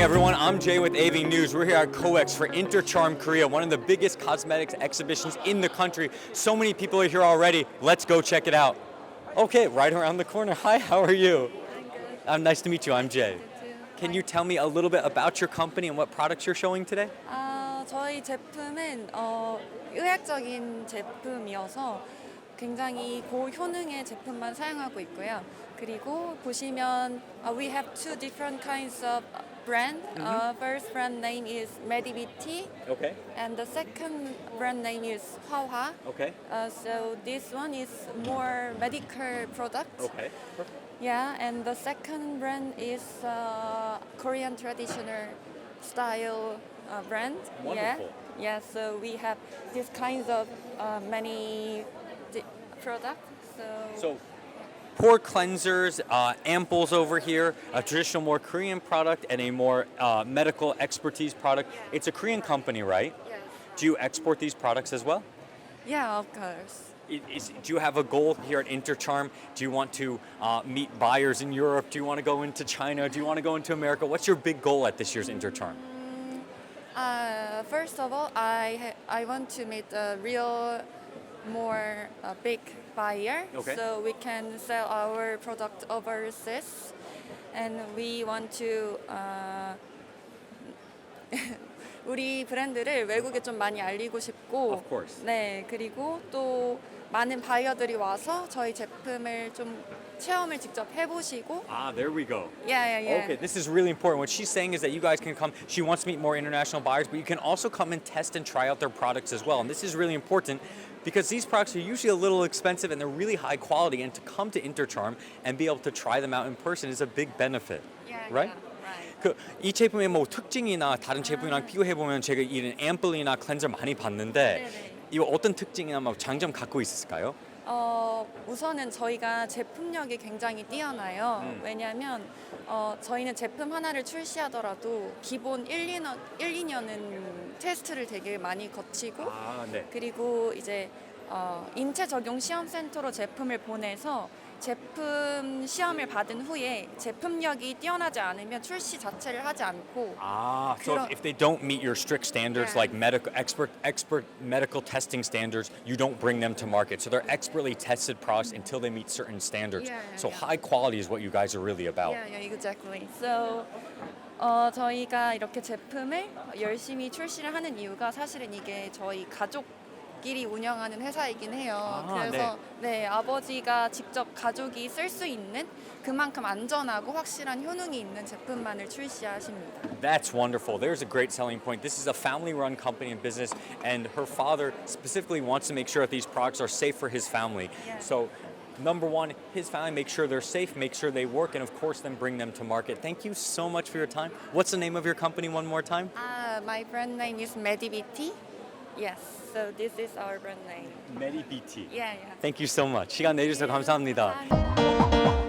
everyone, I'm Jay with AV News. We're here at COEX for Intercharm Korea, one of the biggest cosmetics exhibitions in the country. So many people are here already. Let's go check it out. Okay, right around the corner. Hi, how are you? I'm good. Um, nice to meet you. I'm Jay. too. Can you tell me a little bit about your company and what products you're showing today? 아, 저희 제품은 어, 의학적인 제품이어서 굉장히 고효능의 제품만 사용하고 있고요. 그리고 보시면 uh, we have two different kinds of brand. Uh, first brand name is MediBT Okay. and the second brand name is Hwahwa. Okay. Uh, so this one is more medical product. Okay. Yeah, and the second brand is uh, Korean traditional style uh, brand. Wonderful. Yeah, yeah. So we have these kinds of uh, many products. So, So, pore cleansers, uh, amples over here, a traditional, more Korean product, and a more uh, medical expertise product. It's a Korean company, right? yes. Do you export these products as well? yeah, of course. Is, do you have a goal here at Intercharm? Do you want to uh, meet buyers in Europe? Do you want to go into China? Do you want to go into America? What's your big goal at this year's Intercharm? Uh, first of all, I I want to meet a real, more uh, big buyer, Okay. so we can sell our product overseas, and we want to. Uh, 우리 브랜드를 외국에 좀 많이 알리고 싶고, Of course. 네 그리고 또 많은 바이어들이 와서 저희 제품을 좀 체험을 직접 해보시고, Ah, there we go. yeah, yeah, yeah. Okay, this is really important. What she's saying is that you guys can come. She wants to meet more international buyers, but you can also come and test and try out their products as well. And this is really important because these products are usually a little expensive and they're really high quality. And to come to Intercharm and be able to try them out in person is a big benefit, yeah, right? yeah, right. 그 이 제품의 뭐 특징이나 다른 제품이랑 비교해 보면 제가 이런 앰플이나 클렌저 많이 봤는데 네네. 이거 어떤 특징이나 뭐 장점 갖고 있을까요? 어, 우선은 저희가 제품력이 굉장히 뛰어나요. 음. 왜냐하면 어, 저희는 제품 하나를 출시하더라도 기본 1, 2년, 1, 2년은 테스트를 되게 많이 거치고 아, 네. 그리고 이제 어, 인체 적용 시험 센터로 제품을 보내서 제품 시험을 받은 후에 제품력이 뛰어나지 않으면 출시 자체를 하지 않고 Ah, so 그럼- if, if they don't meet your strict standards, Yeah. like medical expert expert medical testing standards, you don't bring them to market. So they're expertly tested products until they meet certain standards. Yeah, yeah, so yeah. high quality is what you guys are really about. Yeah, yeah, exactly. So, 어, 저희가 이렇게 제품을 열심히 출시를 하는 이유가 사실은 이게 저희 가족 끼리 운영하는 회사이긴 해요. 아, 그래서 네. 아버지가 직접 가족이 쓸 수 있는 그만큼 안전하고 확실한 효능이 있는 제품만을 출시하십니다. That's wonderful. There's a great selling point. This is a family-run company and business, and her father specifically wants to make sure that these products are safe for his family. Yeah. So. Number one, his family make sure they're safe, make sure they work, and of course, then bring them to market. Thank you so much for your time. What's the name of your company one more time? Ah, my brand name is MediBT. Yes, so this is our brand name. MediBT. Yeah, yeah. Thank you so much. 시간 내주셔서 감사합니다. 감사합니다.